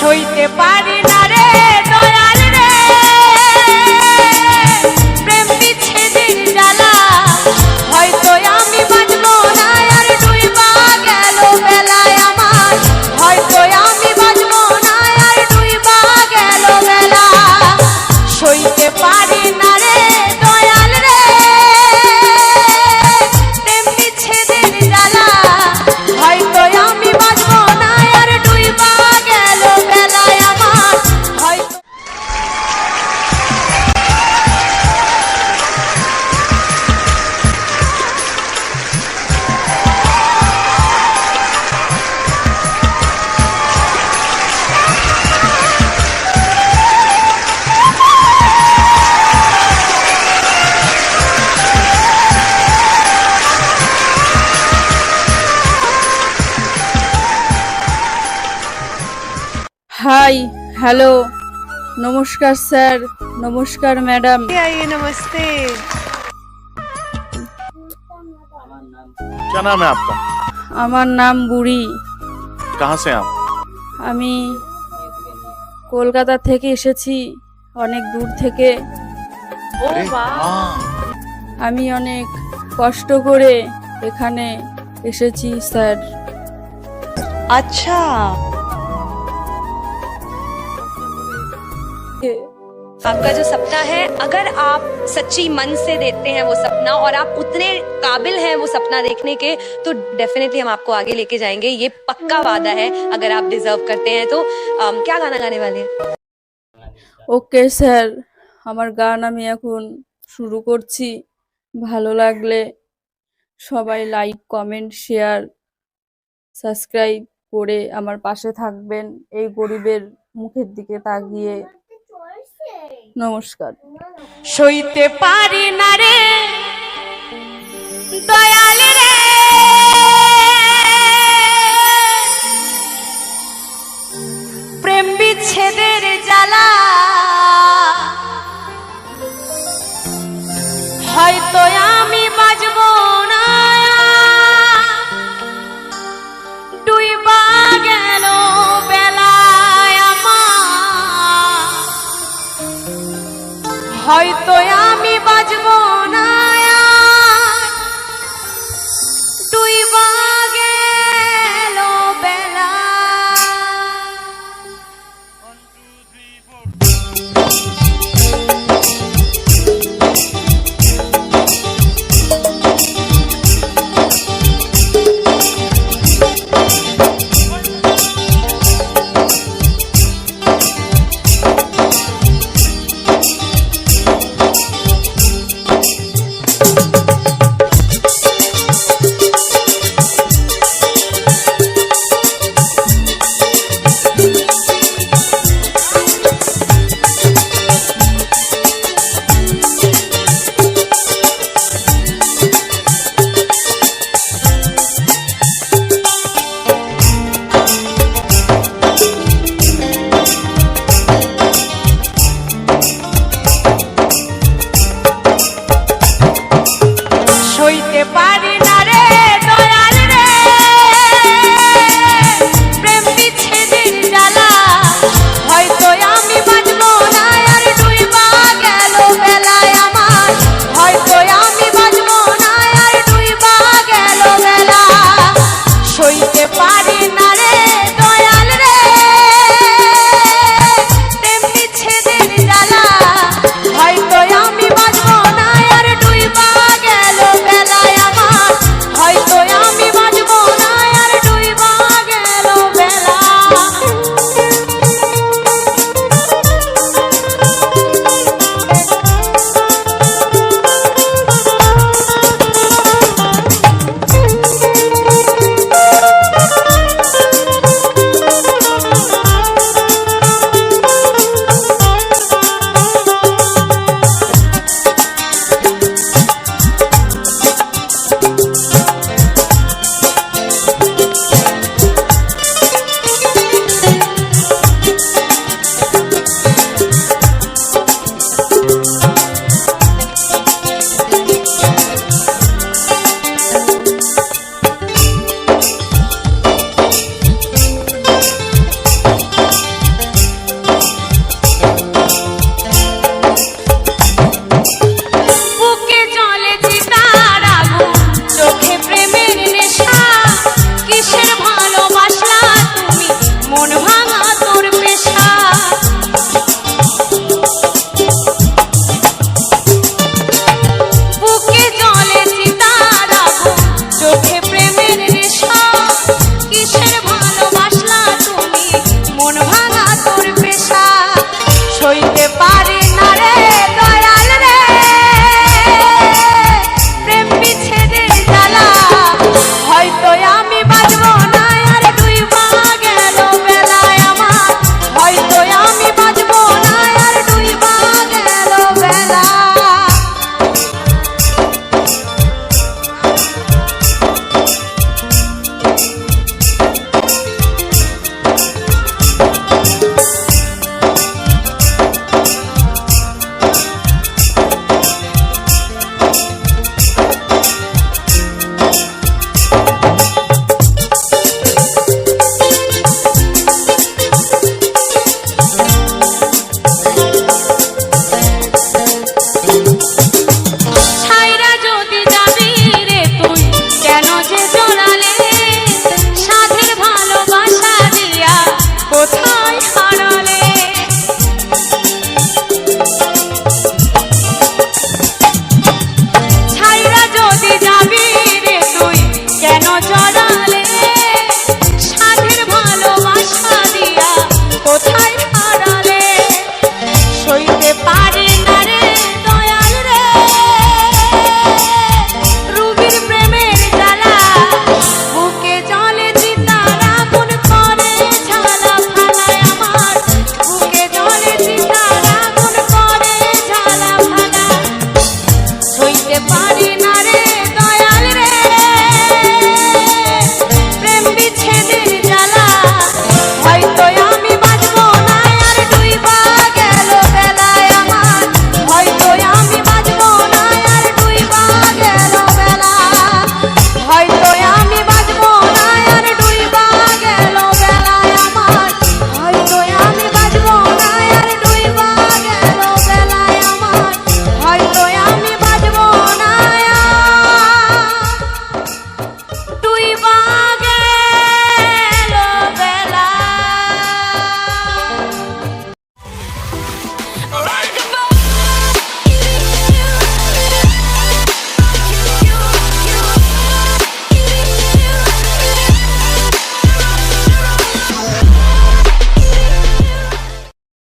সইতে পারি hi hello নমস্কার স্যার নমস্কার ম্যাডাম आइए नमस्ते क्या नाम है आपका আমার নাম বুড়ি कहाँ से हैं आप আমি কলকাতা থেকে এসেছি অনেক দূর থেকে अरे, हाँ, আমি অনেক কষ্ট করে এখানে এসেছি স্যার अच्छा आपका जो सपना है अगर आप सच्ची मन से देते हैं वो सपना और आप उतने काबिल हैं वो सपना देखने के तो डेफिनेटली हम आपको आगे लेके जाएंगे ये पक्का वादा है अगर आप डिजर्व करते हैं तो अम, क्या गाना गाने वाले हैं ওকে স্যার আমার গান আমি এখন শুরু করছি ভালো লাগলে সবাই লাইক কমেন্ট শেয়ার সাবস্ক্রাইব করে আমার পাশে থাকবেন এই গরিবের মুখের দিকে তাকিয়ে নমস্কার। সইতে পারি না রে দয়াল হয়তো আমি বাজবো।